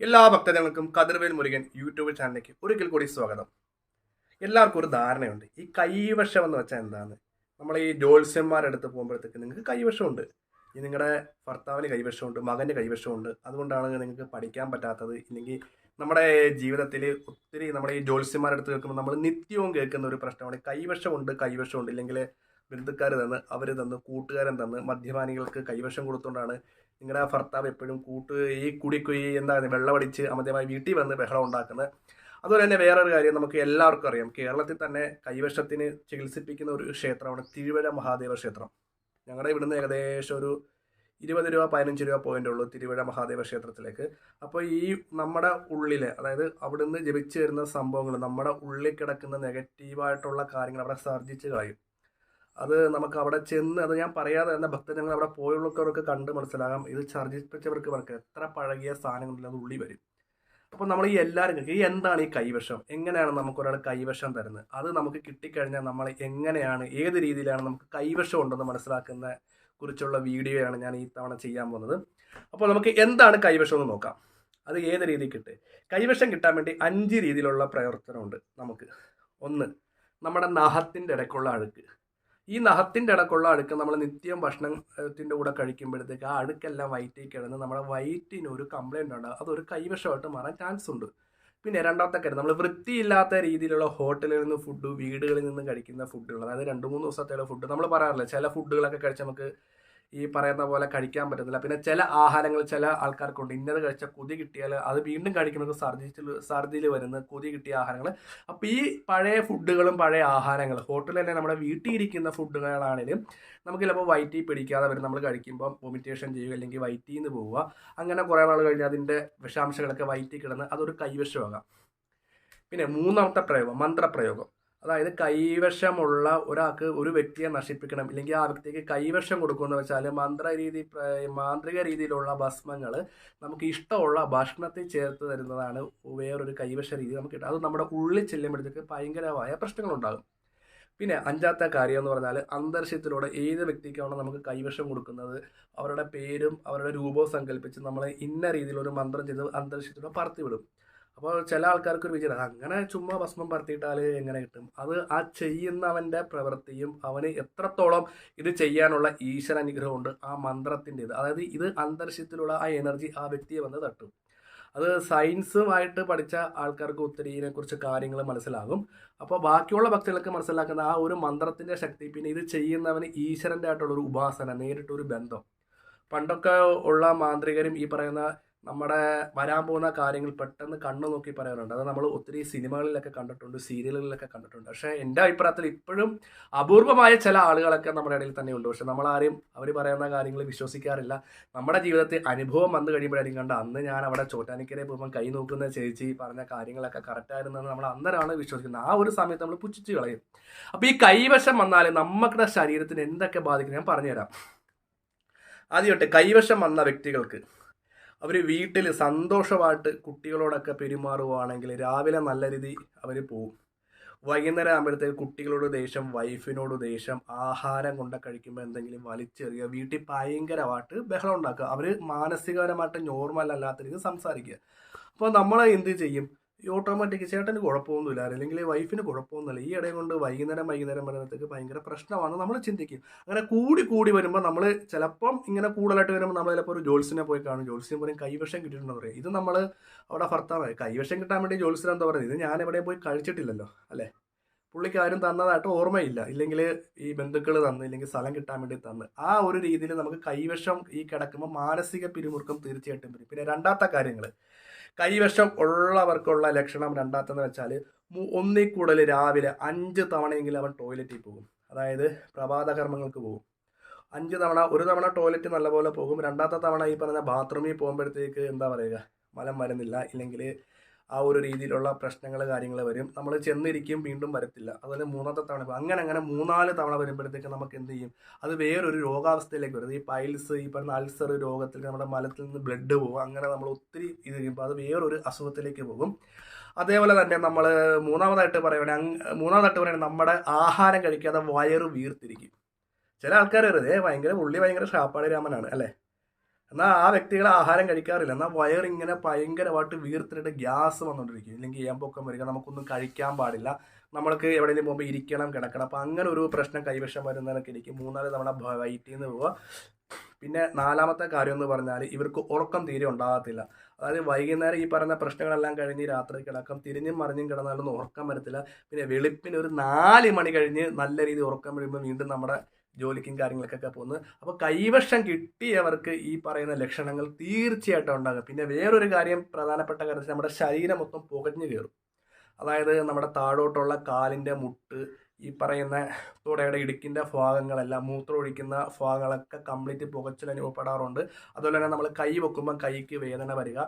എല്ലാ ഭക്തജനങ്ങൾക്കും കതിർവേൽ മുരുകൻ യൂട്യൂബ് ചാനലിലേക്ക് ഒരിക്കൽ കൂടി സ്വാഗതം. എല്ലാവർക്കും ഒരു ധാരണയുണ്ട്. ഈ കൈവശം എന്ന് വെച്ചാൽ എന്താണ്? നമ്മൾ ഈ ജ്യോത്സ്യന്മാരുടെ അടുത്ത് പോകുമ്പോഴത്തേക്ക് നിങ്ങൾക്ക് കൈവശമുണ്ട്. ഈ നിങ്ങളുടെ ഭർത്താവിന് കൈവശമുണ്ട് മകന്റെ കൈവശമുണ്ട്. അതുകൊണ്ടാണ് നിങ്ങൾക്ക് പഠിക്കാൻ പറ്റാത്തത്. ഇല്ലെങ്കിൽ നമ്മുടെ ജീവിതത്തിൽ ഒത്തിരി നമ്മുടെ ഈ ജ്യോത്സ്യന്മാരുടെ അടുത്ത് കേൾക്കുമ്പോൾ നമ്മൾ നിത്യവും കേൾക്കുന്ന ഒരു പ്രശ്നമാണ്. കൈവശമുണ്ട് കൈവശമുണ്ട്. ഇല്ലെങ്കിൽ ബന്ധുക്കാർ തന്ന് അവർ തന്ന് കൂട്ടുകാരൻ തന്ന് മദ്യപാനികൾക്ക് കൈവശം കൊടുത്തുകൊണ്ടാണ് നിങ്ങളുടെ ഭർത്താവ് എപ്പോഴും കൂട്ട് ഈ കുടിക്കുയി എന്താണ് വെള്ളമടിച്ച് അമിതമായി വീട്ടിൽ വന്ന് ബഹളം ഉണ്ടാക്കുന്നത് അതുപോലെ തന്നെ വേറൊരു കാര്യം നമുക്ക് എല്ലാവർക്കും അറിയാം. കേരളത്തിൽ തന്നെ കൈവശത്തിന് ചികിത്സിപ്പിക്കുന്ന ഒരു ക്ഷേത്രമാണ് തിരുവല്ല മഹാദേവ ക്ഷേത്രം. ഞങ്ങളുടെ ഇവിടുന്ന് ഏകദേശം ഒരു ഇരുപത് രൂപ പതിനഞ്ച് രൂപ പോയിന്റ് ഉള്ളൂ തിരുവല്ല മഹാദേവ ക്ഷേത്രത്തിലേക്ക്. അപ്പോൾ ഈ നമ്മുടെ ഉള്ളിൽ അതായത് അവിടുന്ന് ജപിച്ചു വരുന്ന സംഭവങ്ങൾ നമ്മുടെ ഉള്ളിൽ കിടക്കുന്ന നെഗറ്റീവായിട്ടുള്ള കാര്യങ്ങൾ അവിടെ സർജിച്ച് കളയും. അത് നമുക്ക് അവിടെ ചെന്ന് അത് ഞാൻ പറയാതെ തന്നെ ഭക്തജനങ്ങൾ അവിടെ പോയുള്ളവർക്ക് കണ്ട് മനസ്സിലാകാം. ഇത് ഛർജിപ്പിച്ചവർക്ക് വർക്ക് എത്ര പഴകിയ സാധനങ്ങളിൽ അത് ഉള്ളി വരും. അപ്പോൾ നമ്മൾ ഈ എല്ലാവരും ഈ എന്താണ് ഈ കൈവശം? എങ്ങനെയാണ് നമുക്ക് ഒരാൾ കൈവശം തരുന്നത്? അത് നമുക്ക് കിട്ടിക്കഴിഞ്ഞാൽ നമ്മൾ എങ്ങനെയാണ് ഏത് രീതിയിലാണ് നമുക്ക് കൈവശം ഉണ്ടെന്ന് മനസ്സിലാക്കുന്ന കുറിച്ചുള്ള വീഡിയോയാണ് ഞാൻ ഈ തവണ ചെയ്യാൻ പോകുന്നത്. അപ്പോൾ നമുക്ക് എന്താണ് കൈവശം എന്ന് നോക്കാം. അത് ഏത് രീതിയിൽ കിട്ടുക കൈവശം കിട്ടാൻ വേണ്ടി അഞ്ച് രീതിയിലുള്ള പ്രവർത്തനമുണ്ട് നമുക്ക്. ഒന്ന് നമ്മുടെ നഖത്തിന്റെ ഇടയ്ക്കുള്ള അഴുക്ക്. ഈ നഖത്തിന്റെ ഇടക്കുള്ള അടുക്ക് നമ്മൾ നിത്യം ഭക്ഷണത്തിന്റെ കൂടെ കഴിക്കുമ്പോഴത്തേക്ക് ആ അഴുക്കെല്ലാം വയറ്റിൽ കിടന്ന് നമ്മുടെ വയറ്റിന് ഒരു കംപ്ലൈന്റ് ഉണ്ടാകും അതൊരു കൈവശമായിട്ട് മാറാൻ ചാൻസ് ഉണ്ട്. പിന്നെ രണ്ടാമത്തെ കാര്യം നമ്മൾ വൃത്തിയില്ലാത്ത രീതിയിലുള്ള ഹോട്ടലിൽ നിന്ന് ഫുഡ് വീടുകളിൽ നിന്ന് കഴിക്കുന്ന ഫുഡുകൾ അതായത് രണ്ട് മൂന്ന് ദിവസത്തെ ഫുഡ് നമ്മൾ പറയാറില്ല ചില ഫുഡുകളൊക്കെ കഴിച്ച് നമുക്ക് ഈ പറയുന്ന പോലെ കഴിക്കാൻ പറ്റത്തില്ല. പിന്നെ ചില ആഹാരങ്ങൾ ചില ആൾക്കാർക്കുണ്ട്. ഇന്നത് കഴിച്ച കൊതി കിട്ടിയാൽ അത് വീണ്ടും കഴിക്കുന്നത് സർദിച്ചിൽ സർദിയിൽ വരുന്ന കൊതി കിട്ടിയ ആഹാരങ്ങൾ. അപ്പോൾ ഈ പഴയ ഫുഡുകളും പഴയ ആഹാരങ്ങൾ ഹോട്ടലിൽ തന്നെ നമ്മുടെ വീട്ടിൽ ഇരിക്കുന്ന ഫുഡുകളാണെങ്കിലും നമുക്ക് ചിലപ്പോൾ വയറ്റി പിടിക്കാതെ വരും. നമ്മൾ കഴിക്കുമ്പോൾ വൊമിറ്റേഷൻ ചെയ്യുക അല്ലെങ്കിൽ വയറ്റിൽ നിന്ന് പോവുക. അങ്ങനെ കുറേ നാൾ കഴിഞ്ഞ് അതിന്റെ വിഷാംശങ്ങളൊക്കെ വയറ്റിൽ കിടന്ന് അതൊരു കൈവശമാകാം. പിന്നെ മൂന്നാമത്തെ പ്രയോഗം മന്ത്രപ്രയോഗം. അതായത് കൈവശമുള്ള ഒരാൾക്ക് ഒരു വ്യക്തിയെ നശിപ്പിക്കണം. ഇല്ലെങ്കിൽ ആ വ്യക്തിക്ക് കൈവശം കൊടുക്കുമെന്ന് വെച്ചാൽ മന്ത്ര രീതി മാന്ത്രിക രീതിയിലുള്ള ഭസ്മങ്ങൾ നമുക്ക് ഇഷ്ടമുള്ള ഭക്ഷണത്തിൽ ചേർത്ത് തരുന്നതാണ് വേറൊരു കൈവശ രീതി നമുക്ക് കിട്ടും അത് നമ്മുടെ ഉള്ളിൽ ചെല്ലുമ്പോഴത്തേക്ക് ഭയങ്കരമായ പ്രശ്നങ്ങളുണ്ടാകും. പിന്നെ അഞ്ചാമത്തെ കാര്യം എന്ന് പറഞ്ഞാൽ അന്തർശയത്തിലൂടെ ഏത് വ്യക്തിക്കാണോ നമുക്ക് കൈവശം കൊടുക്കുന്നത് അവരുടെ പേരും അവരുടെ രൂപവും സങ്കല്പിച്ച് നമ്മൾ ഇന്ന രീതിയിൽ ഒരു മന്ത്രം ചെയ്ത് അന്തർശയത്തിലൂടെ പറത്തിവിടും. അപ്പോൾ ചില ആൾക്കാർക്ക് ഒരു വിചാരം അങ്ങനെ ചുമ്മാ ഭസ്മം പറത്തിയിട്ടാൽ എങ്ങനെ കിട്ടും? അത് ആ ചെയ്യുന്നവന്റെ പ്രവൃത്തിയും അവന് എത്രത്തോളം ഇത് ചെയ്യാനുള്ള ഈശ്വര അനുഗ്രഹമുണ്ട് ആ മന്ത്രത്തിന്റെ ഇത് അതായത് ഇത് അന്തരീക്ഷത്തിലുള്ള ആ എനർജി ആ വ്യക്തിയെ വന്ന് തട്ടും. അത് സയൻസുമായിട്ട് പഠിച്ച ആൾക്കാർക്ക് ഒത്തിരി ഇതിനെക്കുറിച്ച് കാര്യങ്ങൾ മനസ്സിലാകും. അപ്പോൾ ബാക്കിയുള്ള ഭക്തികൾക്ക് മനസ്സിലാക്കുന്ന ആ ഒരു മന്ത്രത്തിന്റെ ശക്തി പിന്നെ ഇത് ചെയ്യുന്നവന് ഈശ്വരന്റെ ആയിട്ടുള്ള ഒരു ഉപാസന നേരിട്ടൊരു ബന്ധം. പണ്ടൊക്കെ ഉള്ള മാന്ത്രികരും ഈ പറയുന്ന നമ്മുടെ വരാൻ പോകുന്ന കാര്യങ്ങൾ പെട്ടെന്ന് കണ്ണു നോക്കി പറയാറുണ്ട്. അത് നമ്മൾ ഒത്തിരി സിനിമകളിലൊക്കെ കണ്ടിട്ടുണ്ട് സീരിയലുകളിലൊക്കെ കണ്ടിട്ടുണ്ട്. പക്ഷേ എന്റെ അഭിപ്രായത്തിൽ ഇപ്പോഴും അപൂർവമായ ചില ആളുകളൊക്കെ നമ്മുടെ ഇടയിൽ തന്നെ ഉണ്ട്. പക്ഷെ നമ്മളാരും അവർ പറയുന്ന കാര്യങ്ങൾ വിശ്വസിക്കാറില്ല. നമ്മുടെ ജീവിതത്തിൽ അനുഭവം വന്നു കഴിയുമ്പോഴായിരിക്കും കണ്ട അന്ന് ഞാൻ അവിടെ ചോറ്റാനിക്കരെ പോകുമ്പോൾ കൈ നോക്കുന്ന ചേച്ചി പറഞ്ഞ കാര്യങ്ങളൊക്കെ കറക്റ്റായിരുന്നെന്ന് നമ്മൾ അന്നേരമാണ് വിശ്വസിക്കുന്നത്. ആ ഒരു സമയത്ത് നമ്മൾ പുച്ഛിച്ച് കളയും. അപ്പോൾ ഈ കൈവശം വന്നാൽ നമ്മുടെ ശരീരത്തിന് എന്തൊക്കെ ബാധിക്കും? ഞാൻ പറഞ്ഞുതരാം. ആദ്യമായിട്ട് കൈവശം വന്ന വ്യക്തികൾക്ക് അവർ വീട്ടിൽ സന്തോഷമായിട്ട് കുട്ടികളോടൊക്കെ പെരുമാറുവാണെങ്കിൽ രാവിലെ നല്ല രീതി അവർ പോവും. വൈകുന്നേരം ആകുമ്പോഴത്തേക്ക് കുട്ടികളോട് ദേഷ്യം വൈഫിനോട് ദേഷ്യം ആഹാരം കൊണ്ട കഴിക്കുമ്പോൾ എന്തെങ്കിലും വലിച്ചെറിയുക വീട്ടിൽ ഭയങ്കരമായിട്ട് ബഹളം ഉണ്ടാക്കുക. അവർ മാനസികപരമായിട്ട് നോർമൽ അല്ലാത്ത രീതിയിൽ സംസാരിക്കുക. അപ്പോൾ നമ്മൾ എന്ത് ചെയ്യും? ഈ ഓട്ടോമാറ്റിക് ചേട്ടന് കുഴപ്പമൊന്നുമില്ല. അല്ലെങ്കിൽ വൈഫിന് കുഴപ്പമൊന്നുമില്ല. ഈ ഇടയും കൊണ്ട് വൈകുന്നേരം വൈകുന്നേരം വരുമ്പോഴത്തേക്ക് ഭയങ്കര പ്രശ്നമാണ് നമ്മൾ ചിന്തിക്കും. അങ്ങനെ കൂടി കൂടി വരുമ്പോൾ നമ്മൾ ചിലപ്പം ഇങ്ങനെ കൂടുതലായിട്ട് വരുമ്പോൾ നമ്മൾ ചിലപ്പോൾ ഒരു ജോത്സ്യനെ പോയി കാണും. ജോൽസിനെ പോലും കൈവശം കിട്ടിയിട്ടുണ്ടെന്ന് പറയും. ഇത് നമ്മൾ അവിടെ ഭർത്താവായി കൈവശം കിട്ടാൻ വേണ്ടി ജോൽസിനെ എന്താ പറയുന്നത്? ഇത് ഞാൻ എവിടെയും പോയി കഴിച്ചിട്ടില്ലല്ലോ അല്ലേ? പുള്ളിക്ക് ആരും തന്നതായിട്ട് ഓർമ്മയില്ല. ഇല്ലെങ്കിൽ ഈ ബന്ധുക്കൾ തന്ന് ഇല്ലെങ്കിൽ സ്ഥലം കിട്ടാൻ വേണ്ടി തന്ന്. ആ ഒരു രീതിയിൽ നമുക്ക് കൈവശം ഈ കിടക്കുമ്പോൾ മാനസിക പിരിമുറുക്കം തീർച്ചയായിട്ടും വരും. പിന്നെ രണ്ടാമത്തെ കാര്യങ്ങൾ കൈവശം ഉള്ളവർക്കുള്ള ലക്ഷണം രണ്ടാമത്തെന്ന് വെച്ചാൽ ഒന്നിൽ കൂടുതൽ രാവിലെ അഞ്ച് തവണയെങ്കിലും അവൻ ടോയ്ലറ്റിൽ പോകും. അതായത് പ്രഭാത കർമ്മങ്ങൾക്ക് പോകും. അഞ്ച് തവണ ഒരു തവണ ടോയ്ലറ്റ് നല്ലപോലെ പോകും. രണ്ടാമത്തെ തവണ ഈ പറഞ്ഞ ബാത്റൂമിൽ പോകുമ്പോഴത്തേക്ക് എന്താ പറയുക? മലം വരുന്നില്ല. ഇല്ലെങ്കിൽ ആ ഒരു രീതിയിലുള്ള പ്രശ്നങ്ങൾ കാര്യങ്ങൾ വരും. നമ്മൾ ചെന്നിരിക്കും വീണ്ടും വരത്തില്ല. അതുപോലെ മൂന്നാമത്തെ തവണ അങ്ങനെ അങ്ങനെ മൂന്നാൽ തവണ വരുമ്പോഴത്തേക്ക് നമുക്ക് എന്ത് ചെയ്യും? അത് വേറൊരു രോഗാവസ്ഥയിലേക്ക് വരും. ഈ പൈൽസ് ഈ പറഞ്ഞ അൾസർ രോഗത്തിൽ നമ്മുടെ മലത്തിൽ നിന്ന് ബ്ലഡ് പോകും. അങ്ങനെ നമ്മൾ ഒത്തിരി ഇത് കഴിയുമ്പോൾ അത് വേറൊരു അസുഖത്തിലേക്ക് പോകും. അതേപോലെ തന്നെ നമ്മൾ മൂന്നാമതായിട്ട് പറയുകയാണെങ്കിൽ മൂന്നാമതായിട്ട് പറയുകയാണെങ്കിൽ നമ്മുടെ ആഹാരം കഴിക്കാതെ വയറ് വീർത്തിരിക്കും. ചില ആൾക്കാർ വെറുതെ ഭയങ്കര ഉള്ളി ഭയങ്കര ഷാപ്പാടി രാമനാണ് അല്ലേ? എന്നാൽ ആ വ്യക്തികൾ ആഹാരം കഴിക്കാറില്ല. എന്നാൽ വയറിങ്ങനെ ഭയങ്കരമായിട്ട് വീർത്തിട്ട് ഗ്യാസ് വന്നുകൊണ്ടിരിക്കും ഇല്ലെങ്കിൽ ഏമ്പൊക്കം വരിക നമുക്കൊന്നും കഴിക്കാൻ പാടില്ല. നമ്മൾക്ക് എവിടെയെങ്കിലും പോകുമ്പോൾ ഇരിക്കണം കിടക്കണം. അപ്പം അങ്ങനെ ഒരു പ്രശ്നം കൈവശം വരുന്നതിനൊക്കെ ഇരിക്കും. മൂന്നാൽ തവണ വയറ്റിൽ നിന്ന് പോവുക. പിന്നെ നാലാമത്തെ കാര്യം എന്ന് പറഞ്ഞാൽ ഇവർക്ക് ഉറക്കം തീരെ ഉണ്ടാകത്തില്ല. അതായത് വൈകുന്നേരം ഈ പറഞ്ഞ പ്രശ്നങ്ങളെല്ലാം കഴിഞ്ഞ് രാത്രി കിടക്കും. തിരിഞ്ഞും മറിഞ്ഞും കിടന്നാലൊന്നും ഉറക്കം വരത്തില്ല. പിന്നെ വെളുപ്പിന് ഒരു നാല് മണി കഴിഞ്ഞ് നല്ല രീതിയിൽ ഉറക്കം വരുമ്പോൾ വീണ്ടും നമ്മുടെ ജോലിക്കും കാര്യങ്ങൾക്കൊക്കെ പോകുന്നത്. അപ്പോൾ കൈവശം കിട്ടിയവർക്ക് ഈ പറയുന്ന ലക്ഷണങ്ങൾ തീർച്ചയായിട്ടും ഉണ്ടാകും. പിന്നെ വേറൊരു കാര്യം പ്രധാനപ്പെട്ട കാര്യം നമ്മുടെ ശരീരം മൊത്തം പുകഞ്ഞു കയറും. അതായത് നമ്മുടെ താഴോട്ടുള്ള കാലിന്റെ മുട്ട് ഈ പറയുന്ന തുടയുടെ ഇടുക്കിന്റെ ഭാഗങ്ങളെല്ലാം മൂത്രം ഒഴിക്കുന്ന ഭാഗങ്ങളൊക്കെ കംപ്ലീറ്റ് പുകച്ചിൽ അനുഭവപ്പെടാറുണ്ട്. അതുപോലെ തന്നെ നമ്മൾ കൈ വെക്കുമ്പോൾ കൈക്ക് വേദന വരിക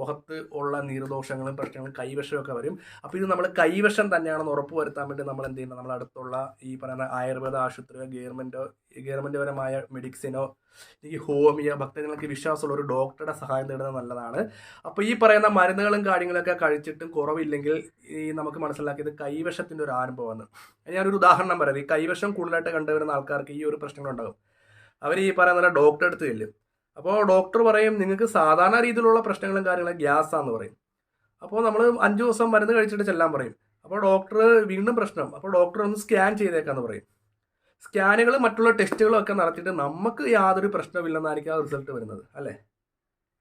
മുഖത്ത് ഉള്ള നീർദോഷങ്ങളും പ്രശ്നങ്ങളും കൈവശമൊക്കെ വരും. അപ്പോൾ ഇത് നമ്മൾ കൈവശം തന്നെയാണെന്ന് ഉറപ്പ് വരുത്താൻ വേണ്ടി നമ്മൾ എന്ത് ചെയ്യുന്നത് നമ്മൾ അടുത്തുള്ള ഈ പറയുന്ന ആയുർവേദ ആശുപത്രിയോ ഗവൺമെന്റോ ഗവൺമെന്റ് മെഡിക്സിനോ ഈ ഹോമിയോ ഭക്തജനങ്ങൾക്ക് വിശ്വാസമുള്ള ഒരു ഡോക്ടറുടെ സഹായം തേടുന്നത് നല്ലതാണ്. അപ്പോൾ ഈ പറയുന്ന മരുന്നുകളും കാര്യങ്ങളൊക്കെ കഴിച്ചിട്ടും കുറവില്ലെങ്കിൽ ഈ നമുക്ക് മനസ്സിലാക്കിയത് കൈവശത്തിന്റെ ഒരു അനുഭവമാണ്. ഞാനൊരു ഉദാഹരണം പറയാം. ഈ കൈവശം കൂടുതലായിട്ട് കണ്ടുവരുന്ന ആൾക്കാർക്ക് ഈ ഒരു പ്രശ്നങ്ങളുണ്ടാകും. അവർ ഈ പറയുന്ന ഡോക്ടറെ അടുത്ത് ചെല്ലും. അപ്പോൾ ഡോക്ടർ പറയും നിങ്ങൾക്ക് സാധാരണ രീതിയിലുള്ള പ്രശ്നങ്ങളും കാര്യങ്ങളും ഗ്യാസാന്ന് പറയും. അപ്പോൾ നമ്മൾ അഞ്ച് ദിവസം മരുന്ന് കഴിച്ചിട്ട് ചെല്ലാൻ പറയും. അപ്പോൾ ഡോക്ടർ വീണ്ടും പ്രശ്നം. അപ്പോൾ ഡോക്ടർ ഒന്ന് സ്കാൻ ചെയ്തേക്കാന്ന് പറയും. സ്കാനുകൾ മറ്റുള്ള ടെസ്റ്റുകളും ഒക്കെ നടത്തിയിട്ട് നമുക്ക് യാതൊരു പ്രശ്നമില്ലെന്നായിരിക്കും ആ റിസൾട്ട് വരുന്നത് അല്ലേ?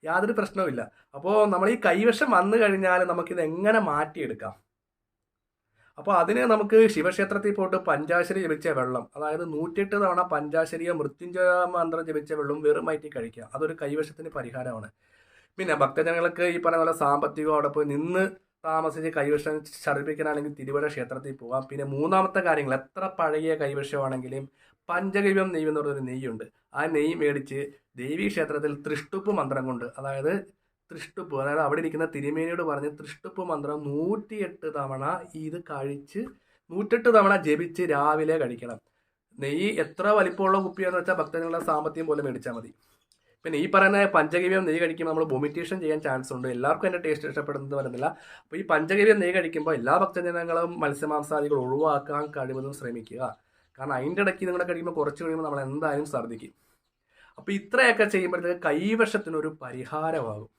യാതൊരു പ്രശ്നവുമില്ല. അപ്പോൾ നമ്മൾ ഈ കൈവശം വന്നു കഴിഞ്ഞാൽ നമുക്കിത് എങ്ങനെ മാറ്റിയെടുക്കാം? അപ്പോൾ അതിന് നമുക്ക് ശിവക്ഷേത്രത്തിൽ പോയിട്ട് പഞ്ചാശരി ജപിച്ച വെള്ളം അതായത് നൂറ്റിയെട്ട് തവണ പഞ്ചാശരിയോ മൃത്യുഞ്ജയ മന്ത്രം ജപിച്ച വെള്ളം വെറും വയറ്റി കഴിക്കുക. അതൊരു കൈവശത്തിന് പരിഹാരമാണ്. പിന്നെ ഭക്തജനങ്ങൾക്ക് ഈ പറഞ്ഞ പോലെ സാമ്പത്തികം അവിടെ പോയി നിന്ന് താമസിച്ച് കൈവശം ഛർദ്ദിപ്പിക്കാനാണെങ്കിൽ തിരുവല്ല ക്ഷേത്രത്തിൽ പോകാം. പിന്നെ മൂന്നാമത്തെ കാര്യങ്ങൾ എത്ര പഴകിയ കൈവശമാണെങ്കിലും പഞ്ചഗവ്യം നെയ്യ് എന്ന് പറഞ്ഞൊരു നെയ്യുണ്ട്. ആ നെയ്യ് മേടിച്ച് ദേവീ ക്ഷേത്രത്തിൽ തൃഷ്ടുപ്പ് മന്ത്രം കൊണ്ട് അതായത് തൃഷ്ടുപ്പ് അതായത് അവിടെ ഇരിക്കുന്ന തിരുമേനിയോട് പറഞ്ഞ് തൃഷ്ടുപ്പ് മന്ത്രം നൂറ്റിയെട്ട് തവണ ഇത് കഴിച്ച് നൂറ്റെട്ട് തവണ ജപിച്ച് രാവിലെ കഴിക്കണം. നെയ്യ് എത്ര വലിപ്പമുള്ള കുപ്പിയാണെന്ന് വെച്ചാൽ ഭക്തജനങ്ങളുടെ സാമ്പത്തികം പോലെ മേടിച്ചാൽ മതി. പിന്നെ ഈ പറയുന്ന പഞ്ചഗവ്യം നെയ്യ് കഴിക്കുമ്പോൾ നമ്മൾ വൊമിറ്റേഷൻ ചെയ്യാൻ ചാൻസ് ഉണ്ട്. എല്ലാവർക്കും എന്റെ ടേസ്റ്റ് ഇഷ്ടപ്പെടുന്നത് വരുന്നില്ല. അപ്പോൾ ഈ പഞ്ചഗവ്യം നെയ്യ് കഴിക്കുമ്പോൾ എല്ലാ ഭക്തജനങ്ങളും മത്സ്യമാംസാദികൾ ഒഴിവാക്കാൻ കഴിവതും ശ്രമിക്കുക. കാരണം അതിന്റെ ഇടയ്ക്ക് നിങ്ങളുടെ കഴിയുമ്പോൾ കുറച്ച് കഴിയുമ്പോൾ നമ്മൾ എന്തായാലും ഛർദ്ദിക്കും. അപ്പോൾ ഇത്രയൊക്കെ ചെയ്യുമ്പോഴത്തേക്ക് കൈവശത്തിനൊരു പരിഹാരമാകും.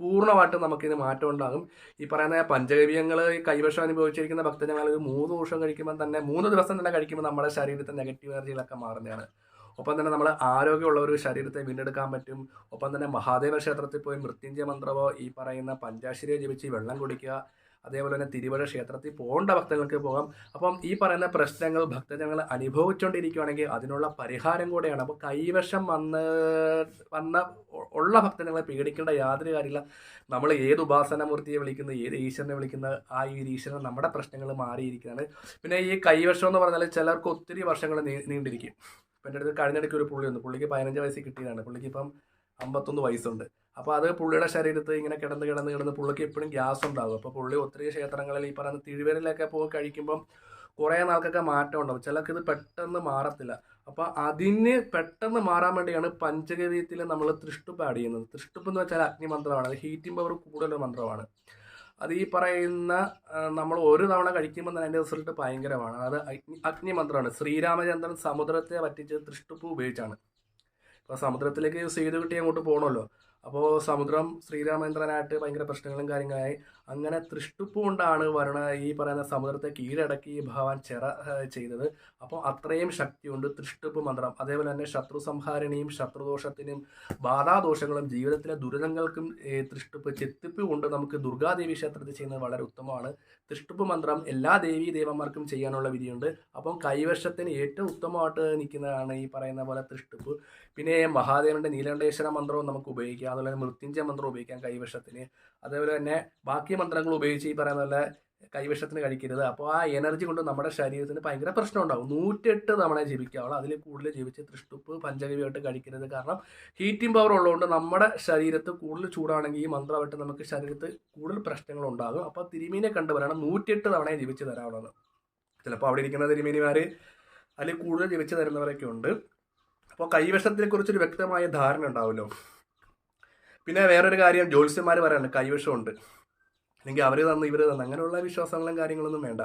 പൂർണമായിട്ടും നമുക്കിത് മാറ്റം ഉണ്ടാകും. ഈ പറയുന്ന പഞ്ചഗവ്യങ്ങൾ കൈവശം അനുഭവിച്ചിരിക്കുന്ന ഭക്തജനങ്ങൾ ഇത് മൂന്ന് ദിവസം കഴിക്കുമ്പോൾ തന്നെ മൂന്ന് ദിവസം തന്നെ കഴിക്കുമ്പോൾ നമ്മുടെ ശരീരത്തെ നെഗറ്റീവ് എനർജികളൊക്കെ മാറുന്നതാണ്. ഒപ്പം തന്നെ നമ്മൾ ആരോഗ്യമുള്ള ഒരു ശരീരത്തെ വീണ്ടെടുക്കാൻ പറ്റും. ഒപ്പം തന്നെ മഹാദേവ ക്ഷേത്രത്തിൽ പോയി മൃത്യുഞ്ജയ മന്ത്രമോ ഈ പറയുന്ന പഞ്ചാശ്ശേരിയോ ജപിച്ച് വെള്ളം കുടിക്കുക. അതേപോലെ തന്നെ തിരുവഴ ക്ഷേത്രത്തിൽ പോകേണ്ട ഭക്തങ്ങൾക്ക് പോകാം. അപ്പം ഈ പറയുന്ന പ്രശ്നങ്ങൾ ഭക്തജനങ്ങൾ അനുഭവിച്ചുകൊണ്ടിരിക്കുകയാണെങ്കിൽ അതിനുള്ള പരിഹാരം കൂടെയാണ്. അപ്പോൾ കൈവശം വന്ന് വന്ന ഉള്ള ഭക്തജനങ്ങളെ പേടിക്കേണ്ട യാതൊരു കാര്യമില്ല. നമ്മൾ ഏത് ഉപാസനമൂർത്തിയെ വിളിക്കുന്ന ഏത് ഈശ്വരനെ വിളിക്കുന്ന ആ ഈ ഈശ്വരൻ നമ്മുടെ പ്രശ്നങ്ങൾ മാറിയിരിക്കുകയാണ്. പിന്നെ ഈ കൈവശം എന്ന് പറഞ്ഞാൽ ചിലർക്ക് ഒത്തിരി വർഷങ്ങൾ നീണ്ടിരിക്കും. ഇപ്പം എന്റെ അടുത്ത് കഴിഞ്ഞിടയ്ക്ക് ഒരു പുള്ളി ഉണ്ട് പുള്ളിക്ക് പതിനഞ്ച് വയസ്സിൽ കിട്ടിയതാണ്. പുള്ളിക്ക് ഇപ്പം അമ്പത്തൊന്ന് വയസ്സുണ്ട്. അപ്പോൾ അത് പുള്ളിയുടെ ശരീരത്ത് ഇങ്ങനെ കിടന്ന് കിടന്ന് കിടന്ന് പുള്ളിക്ക് എപ്പോഴും ഗ്യാസ് ഉണ്ടാകും അപ്പോൾ പുള്ളി ഒത്തിരി ക്ഷേത്രങ്ങളിൽ ഈ പറയുന്ന തിരുവേരിലൊക്കെ പോയി കഴിക്കുമ്പം കുറേ നാൾക്കൊക്കെ മാറ്റം ഉണ്ടാവും. ചിലർക്ക് ഇത് പെട്ടെന്ന് മാറത്തില്ല. അപ്പോൾ അതിന് പെട്ടെന്ന് മാറാൻ വേണ്ടിയാണ് പഞ്ചഗവ്യത്തിൽ നമ്മൾ തൃഷ്ടുപ്പ് ആഡ് ചെയ്യുന്നത്. തൃഷ്ടുപ്പ് എന്ന് വെച്ചാൽ അഗ്നിമന്ത്രമാണ്. ഹീറ്റിംഗ് പവർ കൂടുതലുള്ള മന്ത്രമാണ്. അത് ഈ പറയുന്ന നമ്മൾ ഒരു തവണ കഴിക്കുമ്പോൾ തന്നെ അതിന്റെ റിസൾട്ട് ഭയങ്കരമാണ്. അത് അഗ്നി അഗ്നിമന്ത്രമാണ് ശ്രീരാമചന്ദ്രൻ സമുദ്രത്തെ വറ്റിച്ച് തൃഷ്ടുപ്പ് ഉപയോഗിച്ചാണ്. ഇപ്പോൾ സമുദ്രത്തിലേക്ക് സേതു കിട്ടി അങ്ങോട്ട് പോകണമല്ലോ അപ്പോൾ സമുദ്രം ശ്രീരാമചന്ദ്രനായിട്ട് ഭയങ്കര പ്രശ്നങ്ങളും കാര്യങ്ങളായി. അങ്ങനെ തൃഷ്ടിപ്പ് കൊണ്ടാണ് വരണ ഈ പറയുന്ന സമുദ്രത്തെ കീഴടക്കി ഭഗവാൻ ചെറ ചെയ്തത്. അപ്പോൾ അത്രയും ശക്തിയുണ്ട് തൃഷ്ടിപ്പ് മന്ത്രം. അതേപോലെ തന്നെ ശത്രു സംഹാരണിയും ശത്രുദോഷത്തിനും ബാധാദോഷങ്ങളും ജീവിതത്തിലെ ദുരിതങ്ങൾക്കും തൃഷ്ടിപ്പ് ചെത്തിപ്പ് കൊണ്ട് നമുക്ക് ദുർഗാദേവി ക്ഷേത്രത്തിൽ ചെയ്യുന്നത് വളരെ ഉത്തമമാണ്. തൃഷ്ടിപ്പ് മന്ത്രം എല്ലാ ദേവീ ദേവന്മാർക്കും ചെയ്യാനുള്ള വിധിയുണ്ട്. അപ്പം കൈവശത്തിന് ഏറ്റവും ഉത്തമമായിട്ട് നിൽക്കുന്നതാണ് ഈ പറയുന്ന പോലെ തൃഷ്ടിപ്പ്. പിന്നെ മഹാദേവന്റെ നീലകണ്ഠേശ്വര മന്ത്രവും നമുക്ക് ഉപയോഗിക്കാം. അതുപോലെ തന്നെ മൃത്യുഞ്ജയ മന്ത്രം ഉപയോഗിക്കാം കൈവശത്തിന്. അതേപോലെ തന്നെ ബാക്കി മന്ത്രങ്ങൾ ഉപയോഗിച്ച് ഈ പറയുന്ന പോലെ കൈവശത്തിന് കഴിക്കരുത്. അപ്പോൾ ആ എനർജി കൊണ്ട് നമ്മുടെ ശരീരത്തിന് ഭയങ്കര പ്രശ്നം ഉണ്ടാകും നൂറ്റെട്ട് തവണ ജീവിക്കാവുള്ളൂ. അതിൽ കൂടുതൽ ജീവിച്ച് തൃഷ്ടുപ്പ് പഞ്ചഗവിയായിട്ട് കഴിക്കരുത്. കാരണം ഹീറ്റിംഗ് പവർ ഉള്ളതുകൊണ്ട് നമ്മുടെ ശരീരത്ത് കൂടുതൽ ചൂടാണെങ്കിൽ ഈ മന്ത്രമായിട്ട് നമുക്ക് ശരീരത്ത് കൂടുതൽ പ്രശ്നങ്ങൾ ഉണ്ടാകും. അപ്പോൾ തിരുമീനെ കണ്ടുവരണം നൂറ്റെട്ട് തവണ ജീവിച്ച് തരാവുന്നത് ചിലപ്പോൾ അവിടെ ഇരിക്കുന്ന തിരുമീനിമാർ അതിൽ കൂടുതൽ ജീവിച്ച് തരുന്നവരൊക്കെ ഉണ്ട്. അപ്പോൾ കൈവശത്തിനെക്കുറിച്ചൊരു വ്യക്തമായ ധാരണ ഉണ്ടാവുമല്ലോ പിന്നെ വേറൊരു കാര്യം ജ്യോത്സ്യന്മാർ പറയാനുണ്ട് കൈവശമുണ്ട് അല്ലെങ്കിൽ അവർ തന്നു ഇവർ തന്നു അങ്ങനെയുള്ള വിശ്വാസങ്ങളും കാര്യങ്ങളൊന്നും വേണ്ട.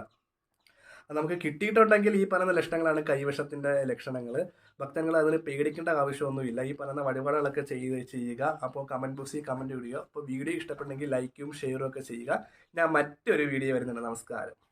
നമുക്ക് കിട്ടിയിട്ടുണ്ടെങ്കിൽ ഈ പറയുന്ന ലക്ഷണങ്ങളാണ് കൈവശത്തിന്റെ ലക്ഷണങ്ങൾ ഭക്തങ്ങൾ അതിന് പേടിക്കേണ്ട ആവശ്യമൊന്നുമില്ല. ഈ പറയുന്ന വഴിപാടുകളൊക്കെ ചെയ്ത് ചെയ്യുക. അപ്പോൾ കമന്റ് ബോക്സിൽ കമന്റ് ഇടുക. അപ്പോൾ വീഡിയോ ഇഷ്ടപ്പെട്ടെങ്കിൽ ലൈക്കും ഷെയറും ഒക്കെ ചെയ്യുക. ഞാൻ മറ്റൊരു വീഡിയോ വരുന്നുണ്ട്. നമസ്കാരം.